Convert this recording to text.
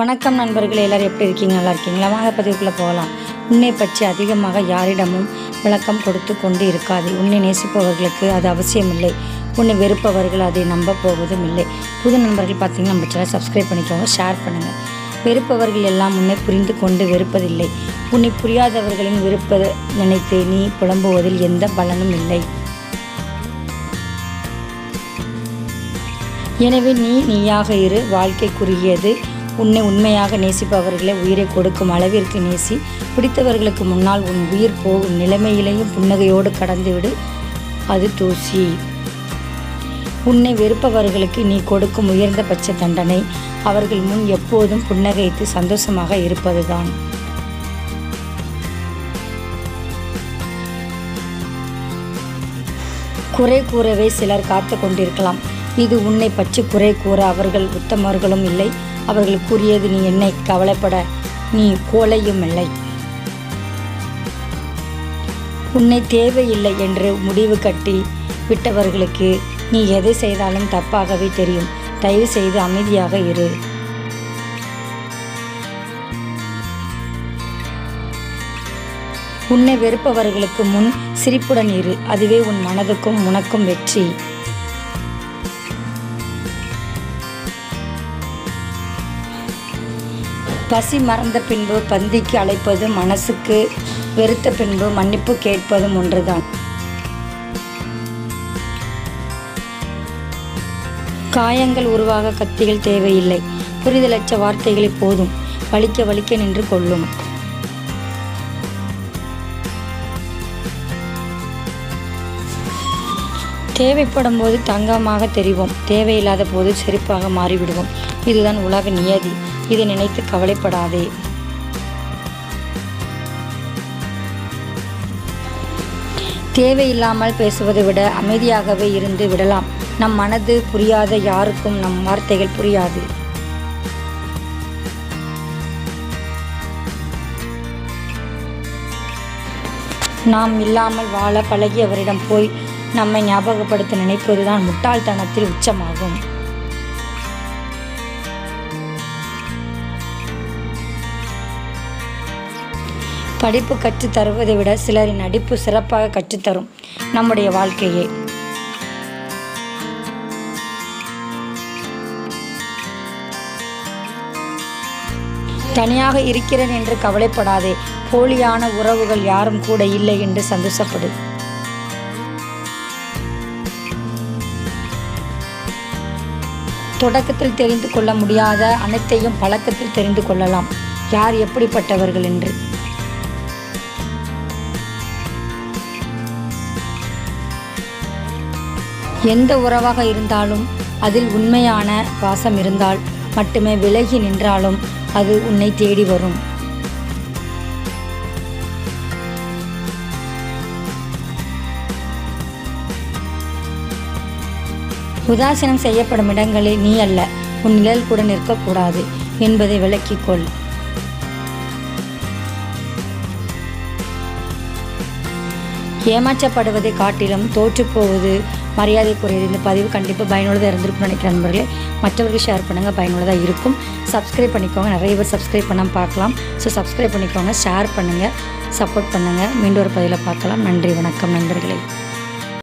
வணக்கம் நண்பர்கள் எல்லோரும் எப்படி இருக்கீங்க? நல்லா இருக்கீங்களா? வாங்க பதிவுக்குள்ளே போகலாம். உன்னை பற்றி அதிகமாக யாரிடமும் விளக்கம் கொடுத்து கொண்டு இருக்காது. உன்னை நேசிப்பவர்களுக்கு அது அவசியமில்லை. உன்னை வெறுப்பவர்கள் அதை நம்ப போவதும் இல்லை. புது நண்பர்கள் பார்த்தீங்கன்னா நம்ம சேனல் சப்ஸ்கிரைப் பண்ணிக்கோங்க ஷேர் பண்ணுங்கள் வெறுப்பவர்கள் எல்லாம் உன்னை புரிந்து கொண்டு வெறுப்பதில்லை. உன்னை புரியாதவர்களின் விருப்ப நினைத்து நீ புலம்புவதில் எந்த பலனும் இல்லை. எனவே நீ நீயாக இரு. வாழ்க்கை குறுகியது. உன்னை உண்மையாக நேசிப்பவர்களை உயிரை கொடுக்கும் அளவிற்கு நேசி. பிடித்தவர்களுக்கு முன்னால் உன் உயிர் போகும் நிலைமையிலேயும் புன்னகையோடு கடந்துவிடு அது தூசி உன்னை வெறுப்பவர்களுக்கு நீ கொடுக்கும் உயர்ந்தபட்ச தண்டனை. அவர்கள் முன் எப்போதும் புன்னகைத்து சந்தோஷமாக இருப்பதுதான். குறை கூறவே சிலர் காத்து கொண்டிருக்கலாம். இது உன்னை பற்றி குறை கூற அவர்கள் உத்தமர்களும் இல்லை. அவர்கள் கூறியது நீ என்னை கவலைப்பட நீ கோலையும் இல்லை. உன்னை தேவையில்லை என்று முடிவு கட்டி விட்டவர்களுக்கு நீ எதை செய்தாலும் தப்பாகவே தெரியும். தயவு செய்து அமைதியாக இரு. உன்னை வெறுப்பவர்களுக்கு முன் சிரிப்புடன் இரு. அதுவே உன் மனதுக்கும் உனக்கும் வெற்றி. பசி மறந்த பின்பு பந்திக்கு அழைப்பது மனசுக்கு வெறுத்த பின்பு மன்னிப்பு கேட்பதும் ஒன்றுதான். காயங்கள் உருவாக கத்திகள் தேவையில்லை. புரிதலற்ற வார்த்தைகளை போதும். வலிக்க வலிக்க நின்று கொள்ளும். தேவைப்படும் போது தங்கமாக தெரிவோம். தேவையில்லாத போது செருப்பாக மாறிவிடுவோம். இதுதான் உலக நியதி. இதை நினைத்து கவலைப்படாதே. தேவையில்லாமல் பேசுவதை விட அமைதியாகவே இருந்து விடலாம். நம் மனது புரியாத யாருக்கும் நம் வார்த்தைகள் புரியாது. நாம் இல்லாமல் வாழ பழகியவரிடம் போய் நம்மை ஞாபகப்படுத்த நினைப்பதுதான் முட்டாள்தனத்தில் உச்சமாகும். படிப்பு கற்றுத்தருவதை விட சிலரின் நடிப்பு சிறப்பாக கற்றுத்தரும் நம்முடைய வாழ்க்கையை. தனியாக இருக்கிறேன் என்று கவலைப்படாதே. போலியான உறவுகள் யாரும் கூட இல்லை என்று சந்தோஷப்படு. தொடக்கத்தில் தெரிந்து கொள்ள முடியாத அனைத்தையும் பழக்கத்தில் தெரிந்து கொள்ளலாம். யார் எப்படிப்பட்டவர்கள் என்று. எந்த உறவாக இருந்தாலும் அதில் உண்மையான பாசம் இருந்தால் மட்டுமே விலகி நின்றாலும் அது உன்னை தேடி வரும். உதாசீனம் செய்யப்படும் இடங்களில் நீ அல்ல உன் நிழல் கூட நிற்கக்கூடாது என்பதை விளக்கிக்கொள். ஏமாற்றப்படுவதை காட்டிலும் தோற்றுப்போவது மரியாதைக்குரியது. இந்த பதிவு கண்டிப்பாக பயனுள்ளதாக இருந்திருக்கும்னு நினைக்கிறேன் நண்பர்களே. மற்றவர்கள் ஷேர் பண்ணுங்கள் பயனுள்ளதாக இருக்கும். சப்ஸ்கிரைப் பண்ணிக்கோங்க. நிறைய பேர் சப்ஸ்கிரைப் பண்ணால் பார்க்கலாம். ஸோ சப்ஸ்கிரைப் பண்ணிக்கோங்க ஷேர் பண்ணுங்கள் சப்போர்ட் பண்ணுங்கள் மீண்டும் ஒரு பதிவில் பார்க்கலாம். நன்றி வணக்கம் நண்பர்களே.